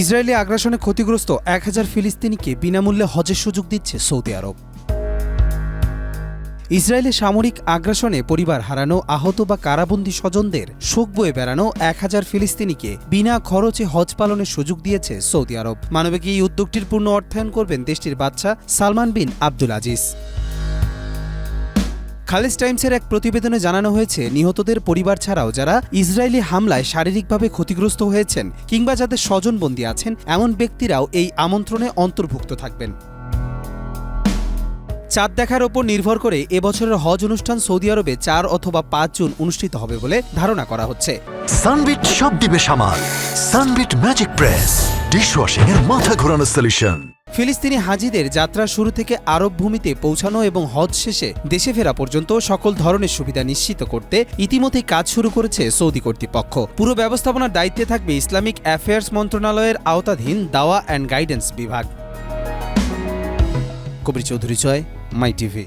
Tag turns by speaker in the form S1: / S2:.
S1: Israeli আগ্রাসনে ক্ষতিগ্রস্ত এক হাজার ফিলিস্তিনিকে বিনামূল্যে হজের সুযোগ দিচ্ছে সৌদি আরব। ইসরায়েলের সামরিক আগ্রাসনে পরিবার হারানো, আহত বা কারাবন্দী স্বজনদের শোক বয়ে বেড়ানো এক হাজার ফিলিস্তিনিকে বিনা খরচে হজ পালনের সুযোগ দিয়েছে সৌদি আরব। মানবিক এই উদ্যোগটির পূর্ণ অর্থায়ন করবেন দেশটির বাদশা Salman bin Abdul Aziz. Khaleej টাইমসের এক প্রতিবেদনে জানানো হয়েছে, নিহতদের পরিবার ছাড়াও যারা ইসরায়েলি হামলায় শারীরিকভাবে ক্ষতিগ্রস্ত হয়েছেন কিংবা যাদের স্বজনবন্দী আছেন, এমন ব্যক্তিরাও এই আমন্ত্রণে অন্তর্ভুক্ত থাকবেন। চাঁদ দেখার ওপর নির্ভর করে এবছরের হজ অনুষ্ঠান সৌদি আরবে চার অথবা পাঁচ জুন অনুষ্ঠিত হবে বলে ধারণা করা হচ্ছে।
S2: সানবিট সব দিবে সামাল, সানবিট ম্যাজিক প্রেস ডিশওয়াশিং এর মাথা ঘোরানো সলিউশন।
S1: ফিলিস্তিনি হাজিদের যাত্রা শুরু থেকে আরব ভূমিতে পৌঁছানো এবং হজ শেষে দেশে ফেরা পর্যন্ত সকল ধরনের সুবিধা নিশ্চিত করতে ইতিমধ্যেই কাজ শুরু করেছে সৌদি কর্তৃপক্ষ। পুরো ব্যবস্থাপনার দায়িত্বে থাকবে ইসলামিক অ্যাফেয়ার্স মন্ত্রণালয়ের আওতাধীন দাওয়া অ্যান্ড গাইডেন্স বিভাগ। Kabir Chowdhury Joy, my TV.